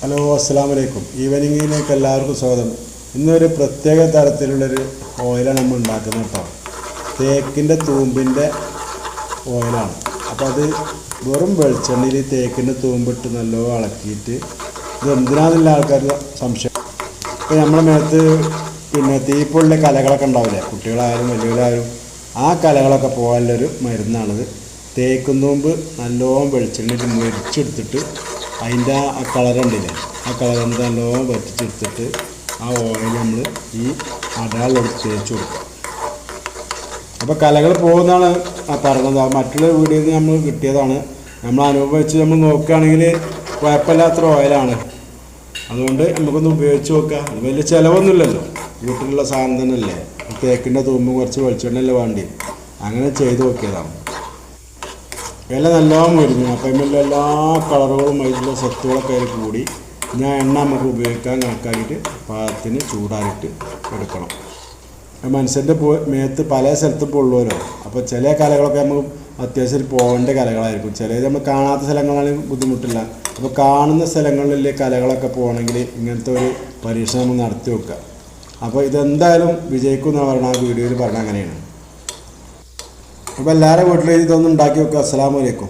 Hello അസ്സാം വലൈക്കും ഈവനിങ്ങിലേക്ക് എല്ലാവർക്കും സ്വാഗതം. ഇന്നൊരു പ്രത്യേക തരത്തിലുള്ളൊരു ഓയിലാണ് നമ്മൾ ഉണ്ടാക്കുന്നത് കേട്ടോ. തേക്കിന്റെ തൂമ്പിന്റെ ഓയിലാണ്. അപ്പോൾ അത് വെറും വെളിച്ചെണ്ണയിൽ തേക്കിന്റെ തൂമ്പിട്ട് നല്ലോണം ഇളക്കിയിട്ട് ഇത് എന്തിനാണെന്നുള്ള ആൾക്കാരുടെ സംശയം. ഇപ്പോൾ നമ്മുടെ മേത്ത് പിന്നെ തീപ്പൊള്ളിലെ കലകളൊക്കെ ഉണ്ടാവില്ലേ? കുട്ടികളായാലും വലിയവരായാലും ആ കലകളൊക്കെ പോകാനുള്ളൊരു മരുന്നാണിത്. തേക്കും തൂമ്പ് നല്ലോണം വെളിച്ചെണ്ണയിൽ മുരിച്ചെടുത്തിട്ട് അതിന്റെ ആ കളറുണ്ടില്ലേ ആ കളറിന്റെ നല്ലോണം വറ്റിച്ചെടുത്തിട്ട് ആ ഓയിൽ നമ്മൾ ഈ അടയാളോട് തേച്ച് കൊടുക്കും. അപ്പോൾ കലകൾ പോകുന്നതാണ് ആ പറഞ്ഞത്. മറ്റുള്ള വീഡിയോയിൽ നിന്ന് നമ്മൾ കിട്ടിയതാണ്. നമ്മൾ അനുഭവിച്ച് വെച്ച് നമ്മൾ നോക്കുകയാണെങ്കിൽ കുഴപ്പമില്ലാത്ത ഓയിലാണ് അതുകൊണ്ട് നമുക്കൊന്ന് ഉപയോഗിച്ച് നോക്കാം. വലിയ ചിലവൊന്നുമില്ലല്ലോ. വീട്ടിലുള്ള സാധനം തന്നെയല്ലേ? തേക്കിന്റെ തൂമ്പ് കുറച്ച് വെളിച്ചെണ്ണയല്ലേ വേണ്ടി അങ്ങനെ ചെയ്ത് നോക്കിയതാണ്. വില നല്ലോണം വരുന്നു അപ്പം അതിന്റെ എല്ലാ കളറുകളും അതിലുള്ള സത്തുകളൊക്കെ അതിൽ കൂടി ഞാൻ എണ്ണ നമുക്ക് ഉപയോഗിക്കാൻ കണക്കാക്കിയിട്ട് പാകത്തിന് ചൂടായിട്ട് എടുക്കണം. മനുഷ്യന്റെ മേത്ത് പല സ്ഥലത്തും ഉള്ളവരോ? അപ്പോൾ ചില കലകളൊക്കെ നമുക്ക് അത്യാവശ്യം പോകേണ്ട കലകളായിരിക്കും. ചിലത് നമ്മൾ കാണാത്ത സ്ഥലങ്ങളാണെങ്കിൽ ബുദ്ധിമുട്ടില്ല. അപ്പോൾ കാണുന്ന സ്ഥലങ്ങളിലെ കലകളൊക്കെ പോകണമെങ്കിൽ ഇങ്ങനത്തെ ഒരു പരീക്ഷണം നമ്മൾ നടത്തി വെക്കുക. അപ്പോൾ ഇതെന്തായാലും വിജയിക്കും എന്ന് പറഞ്ഞാൽ ആ വീഡിയോയിൽ പറഞ്ഞ അങ്ങനെയാണ്. അപ്പോൾ എല്ലാവരുടെ വീട്ടിലും ഇതൊന്നും വെക്കുക അസ്സാം വലൈക്കും